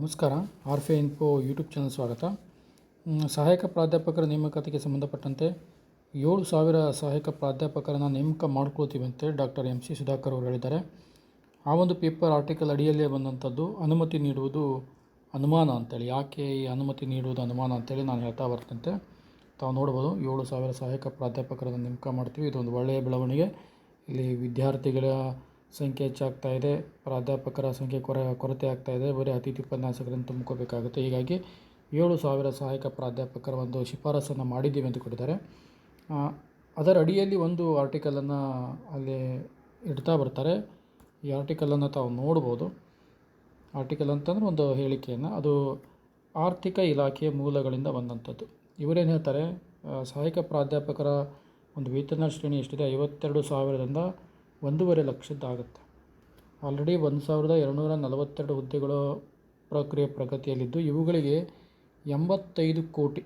ನಮಸ್ಕಾರ. ಆರ್ ಫೆ info YouTube channel ಸ್ವಾಗತ. ಸಹಾಯಕ ಪ್ರಾಧ್ಯಾಪಕರ ನೇಮಕಾತಿಗೆ ಸಂಬಂಧಪಟ್ಟಂತೆ ಏಳು ಸಾವಿರ ಸಹಾಯಕ ಪ್ರಾಧ್ಯಾಪಕರನ್ನು ನೇಮಕ ಮಾಡ್ಕೊಳ್ತೀವಿ ಅಂತೇಳಿ ಡಾಕ್ಟರ್ ಎಂ ಸಿ ಸುಧಾಕರ್ ಅವರು ಹೇಳಿದ್ದಾರೆ. ಆ ಒಂದು ಪೇಪರ್ ಆರ್ಟಿಕಲ್ ಅಡಿಯಲ್ಲೇ ಬಂದಂಥದ್ದು ಅನುಮತಿ ನೀಡುವುದು ಅನುಮಾನ ಅಂತೇಳಿ. ಯಾಕೆ ಈ ಅನುಮತಿ ನೀಡುವುದು ಅನುಮಾನ ಅಂತೇಳಿ ನಾನು ಹೇಳ್ತಾ ಬರ್ತಂತೆ ತಾವು ನೋಡ್ಬೋದು ಏಳು ಸಾವಿರ ಸಹಾಯಕ ಪ್ರಾಧ್ಯಾಪಕರನ್ನು ನೇಮಕ ಮಾಡ್ತೀವಿ. ಇದೊಂದು ಒಳ್ಳೆಯ ಬೆಳವಣಿಗೆ. ಇಲ್ಲಿ ವಿದ್ಯಾರ್ಥಿಗಳ ಸಂಖ್ಯೆ ಹೆಚ್ಚಾಗ್ತಾ ಇದೆ. ಪ್ರಾಧ್ಯಾಪಕರ ಸಂಖ್ಯೆ ಕೊರ, ಕೊರತೆ ಆಗ್ತಾ ಇದೆ. ಬರೀ ಅತಿಥಿ ಉಪನ್ಯಾಸಕರನ್ನು ತುಂಬ್ಕೋಬೇಕಾಗುತ್ತೆ. ಹೀಗಾಗಿ ಏಳು ಸಾವಿರ ಸಹಾಯಕ ಪ್ರಾಧ್ಯಾಪಕರ ಒಂದು ಶಿಫಾರಸನ್ನು ಮಾಡಿದ್ದೀವಿ ಅಂತ ಕೊಟ್ಟಿದ್ದಾರೆ. ಅದರ ಅಡಿಯಲ್ಲಿ ಒಂದು ಆರ್ಟಿಕಲನ್ನು ಅಲ್ಲಿ ಇಡ್ತಾ ಬರ್ತಾರೆ. ಈ ಆರ್ಟಿಕಲನ್ನು ತಾವು ನೋಡ್ಬೋದು. ಆರ್ಟಿಕಲ್ ಅಂತಂದ್ರೆ ಒಂದು ಹೇಳಿಕೆಯನ್ನು. ಅದು ಆರ್ಥಿಕ ಇಲಾಖೆಯ ಮೂಲಗಳಿಂದ ಬಂದಂಥದ್ದು. ಇವರೇನು ಹೇಳ್ತಾರೆ? ಸಹಾಯಕ ಪ್ರಾಧ್ಯಾಪಕರ ಒಂದು ವೇತನ ಶ್ರೇಣಿ ಎಷ್ಟಿದೆ? ಐವತ್ತೆರಡು ಸಾವಿರದಿಂದ ಒಂದೂವರೆ ಲಕ್ಷದ್ದಾಗುತ್ತೆ. ಆಲ್ರೆಡಿ ಒಂದು ಸಾವಿರದ ಎರಡುನೂರ ನಲವತ್ತೆರಡು ಹುದ್ದೆಗಳು ಪ್ರಕ್ರಿಯೆ ಪ್ರಗತಿಯಲ್ಲಿದ್ದು, ಇವುಗಳಿಗೆ ಎಂಬತ್ತೈದು ಕೋಟಿ,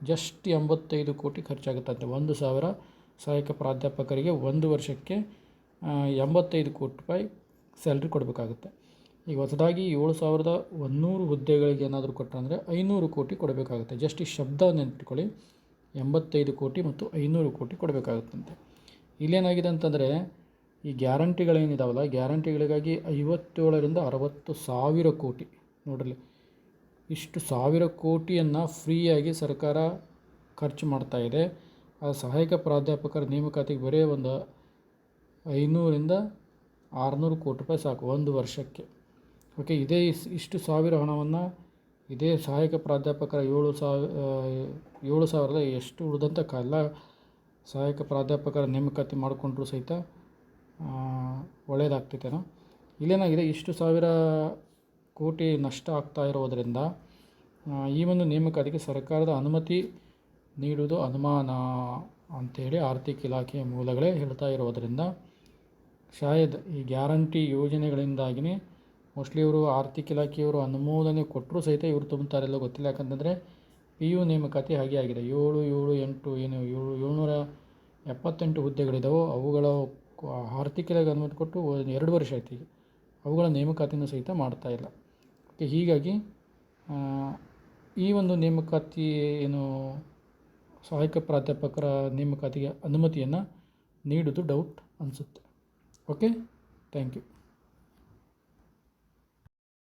ಜಸ್ಟ್ ಎಂಬತ್ತೈದು ಕೋಟಿ ಖರ್ಚಾಗುತ್ತಂತೆ. ಒಂದು ಸಾವಿರ ಸಹಾಯಕ ಪ್ರಾಧ್ಯಾಪಕರಿಗೆ ಒಂದು ವರ್ಷಕ್ಕೆ ಎಂಬತ್ತೈದು ಕೋಟಿ ರೂಪಾಯಿ ಸ್ಯಾಲ್ರಿ ಕೊಡಬೇಕಾಗುತ್ತೆ. ಈಗ ಹೊಸದಾಗಿ ಏಳು ಸಾವಿರದ ಒಂದೂರು ಹುದ್ದೆಗಳಿಗೆ ಏನಾದರೂ ಕೊಟ್ಟರೆ ಐನೂರು ಕೋಟಿ ಕೊಡಬೇಕಾಗುತ್ತೆ. ಜಸ್ಟ್ ಈ ಶಬ್ದ ನೆನ್ಪಿಟ್ಕೊಳ್ಳಿ. ಎಂಬತ್ತೈದು ಕೋಟಿ ಮತ್ತು ಐನೂರು ಕೋಟಿ ಕೊಡಬೇಕಾಗುತ್ತಂತೆ. ಇಲ್ಲೇನಾಗಿದೆ ಅಂತಂದರೆ ಈ ಗ್ಯಾರಂಟಿಗಳೇನಿದಾವಲ್ಲ? ಗ್ಯಾರಂಟಿಗಳಿಗಾಗಿ ಐವತ್ತೇಳರಿಂದ ಅರವತ್ತು ಸಾವಿರ ಕೋಟಿ. ನೋಡ್ರಿ ಇಷ್ಟು ಸಾವಿರ ಕೋಟಿಯನ್ನು ಫ್ರೀಯಾಗಿ ಸರ್ಕಾರ ಖರ್ಚು ಮಾಡ್ತಾ ಇದೆ. ಆ ಸಹಾಯಕ ಪ್ರಾಧ್ಯಾಪಕರ ನೇಮಕಾತಿಗೆ ಬರೀ ಒಂದು ಐನೂರಿಂದ ಆರುನೂರು ಕೋಟಿ ರೂಪಾಯಿ ಸಾಕು ಒಂದು ವರ್ಷಕ್ಕೆ. ಓಕೆ, ಇದೇ ಇಷ್ಟು ಸಾವಿರ ಹಣವನ್ನು ಇದೇ ಸಹಾಯಕ ಪ್ರಾಧ್ಯಾಪಕರ ಏಳು ಸಾವಿರ ಏಳು ಸಾವಿರದ ಎಷ್ಟು ಉಳಿದಂಥ ಎಲ್ಲ ಸಹಾಯಕ ಪ್ರಾಧ್ಯಾಪಕರ ನೇಮಕಾತಿ ಮಾಡಿಕೊಂಡ್ರು ಸಹಿತ ಆ, ಒಳ್ಳೆಯದಾಗ್ತೈತೇನೋ ಇಲ್ಲೇನಾಗಿದೆ? ಇಷ್ಟು ಸಾವಿರ ಕೋಟಿ ನಷ್ಟ ಆಗ್ತಾ ಇರೋದರಿಂದ ಈ ಒಂದು ನೇಮಕಾತಿಗೆ ಸರ್ಕಾರದ ಅನುಮತಿ ನೀಡುವುದು ಅನುಮಾನ ಅಂಥೇಳಿ ಆರ್ಥಿಕ ಇಲಾಖೆಯ ಮೂಲಗಳೇ ಹೇಳ್ತಾ ಇರೋದರಿಂದ ಶಾಯದ್ ಈ ಗ್ಯಾರಂಟಿ ಯೋಜನೆಗಳಿಂದಾಗಿಯೇ ಮೋಸ್ಟ್ಲಿ ಇವರು ಆರ್ಥಿಕ ಇಲಾಖೆಯವರು ಅನುಮೋದನೆ ಕೊಟ್ಟರೂ ಸಹಿತ ಇವರು ತುಂಬುತ್ತಾರೆಲ್ಲ ಗೊತ್ತಿಲ್ಲ. ಯಾಕಂತಂದರೆ ಪಿ ಯು ನೇಮಕಾತಿ ಹಾಗೆ ಆಗಿದೆ. ಏಳು ಏಳು ಎಂಟು ಏನು ಏಳು ಏಳ್ನೂರ ಎಪ್ಪತ್ತೆಂಟು ಹುದ್ದೆಗಳಿದ್ದಾವೋ ಅವುಗಳ ಆರ್ಥಿಕ ಇಲಾಖೆ ಅನುಮತಿ ಕೊಟ್ಟು ಎರಡು ವರ್ಷ ಆಯ್ತು ಈಗ. ಅವುಗಳ ನೇಮಕಾತಿಯನ್ನು ಸಹಿತ ಮಾಡ್ತಾ ಇಲ್ಲ. ಓಕೆ, ಹೀಗಾಗಿ ಈ ಒಂದು ನೇಮಕಾತಿ ಏನು ಸಹಾಯಕ ಪ್ರಾಧ್ಯಾಪಕರ ನೇಮಕಾತಿಗೆ ಅನುಮತಿಯನ್ನು ನೀಡೋದು ಡೌಟ್ ಅನಿಸುತ್ತೆ. Okay thank you